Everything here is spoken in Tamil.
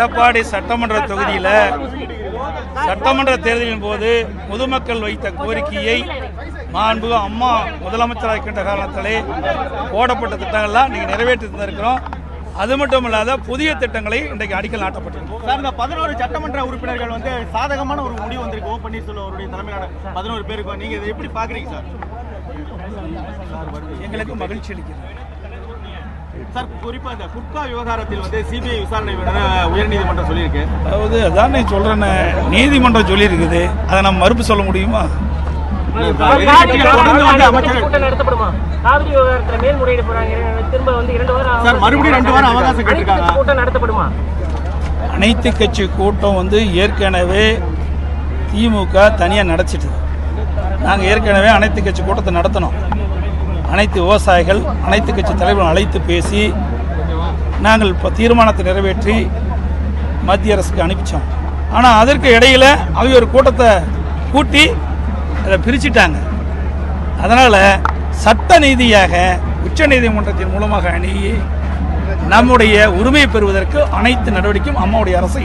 எடப்பாடி சட்டமன்ற தொகுதியில் சட்டமன்ற தேர்தலின் போது பொதுமக்கள் வைத்த கோரிக்கையை மாண்பு அம்மா முதலமைச்சராக இருக்கின்ற காரணத்திலே போடப்பட்ட திட்டங்கள்லாம் நீங்கள் நிறைவேற்றி தந்திருக்கிறோம் அது மட்டும் இல்லாத புதிய திட்டங்களை இன்றைக்கு அடிக்கல் நாட்டப்பட்டிருக்கிறோம் சார் இந்த பதினோரு சட்டமன்ற உறுப்பினர்கள் வந்து சாதகமான ஒரு முடிவு வந்திருக்கு. ஓ பன்னீர்செல்வம் அவருடைய தலைமையிலான பதினோரு பேருக்கு. நீங்க இதை எப்படி பாக்குறீங்க சார்? எங்களுக்கு மகிழ்ச்சி அளிக்கிறது. சார் குறிப்பா இந்த குட்கா விவகாரத்தில் வந்து சிபிஐ விசாரணை உயர்நீதிமன்றம் சொல்லியிருக்கு. அதாவது அதான் நான் சொல்றேனே நீதிமன்றம் சொல்லியிருக்குது. அதை நம்ம மறுப்பு சொல்ல முடியுமா. அனைத்து கூட்டம் நடத்தப்படுமா? அனைத்து கட்சி கூட்டம் வந்து ஏற்கனவே திமுக தனியாக நடத்திட்டு நாங்கள் ஏற்கனவே அனைத்து கட்சி கூட்டத்தை நடத்தினோம். அனைத்து விவசாயிகள் அனைத்து கட்சி தலைவர்கள் அழைத்து பேசி நாங்கள் இப்போ தீர்மானத்தை நிறைவேற்றி மத்திய அரசுக்கு அனுப்பிச்சோம். ஆனால் அதற்கு இடையில அவங்க ஒரு கூட்டத்தை கூட்டி அதை பிரிச்சிட்டாங்க. அதனால் சட்ட நீதியாக உச்ச நீதிமன்றத்தின் மூலமாக அணுகி நம்முடைய உரிமையை பெறுவதற்கு அனைத்து நடவடிக்கையும் அம்மாவுடைய அரசு